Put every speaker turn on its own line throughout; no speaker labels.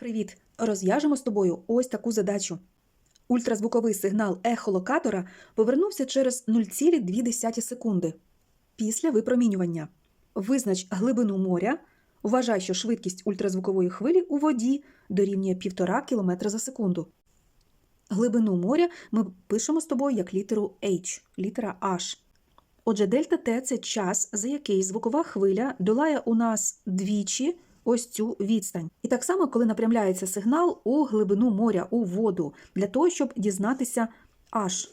Привіт! Розв'яжемо з тобою ось таку задачу. Ультразвуковий сигнал ехолокатора повернувся через 0,2 секунди після випромінювання. Визнач глибину моря. Вважай, що швидкість ультразвукової хвилі у воді дорівнює 1,5 км за секунду. Глибину моря ми пишемо з тобою як літеру H, літера H. Отже, дельта Т це час, за який звукова хвиля долає у нас двічі ось цю відстань. І так само, коли напрямляється сигнал у глибину моря, у воду, для того, щоб дізнатися H.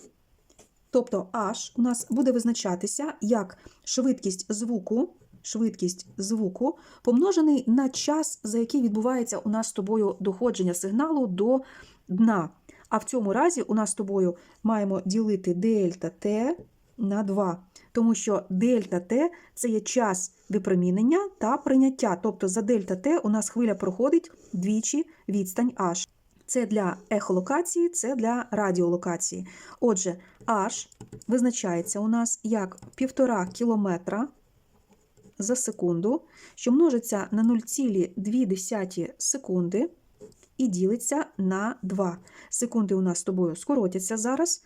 Тобто H у нас буде визначатися як швидкість звуку, швидкість звуку помножений на час, за який відбувається у нас з тобою доходження сигналу до дна. А в цьому разі у нас з тобою маємо ділити дельта Т на 2, тому що дельта Т це є час випромінення та прийняття. Тобто за дельта Т у нас хвиля проходить двічі відстань H. Це для ехолокації, це для радіолокації. Отже, H визначається у нас як 1,5 кілометра за секунду, що множиться на 0,2 секунди і ділиться на 2. Секунди у нас з тобою скоротяться зараз.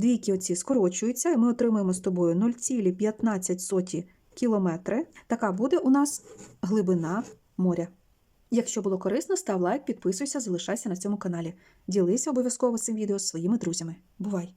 Двійки оці скорочуються, і ми отримаємо з тобою 0,15 кілометри. Така буде у нас глибина моря. Якщо було корисно, став лайк, підписуйся, залишайся на цьому каналі. Ділися обов'язково цим відео з своїми друзями. Бувай!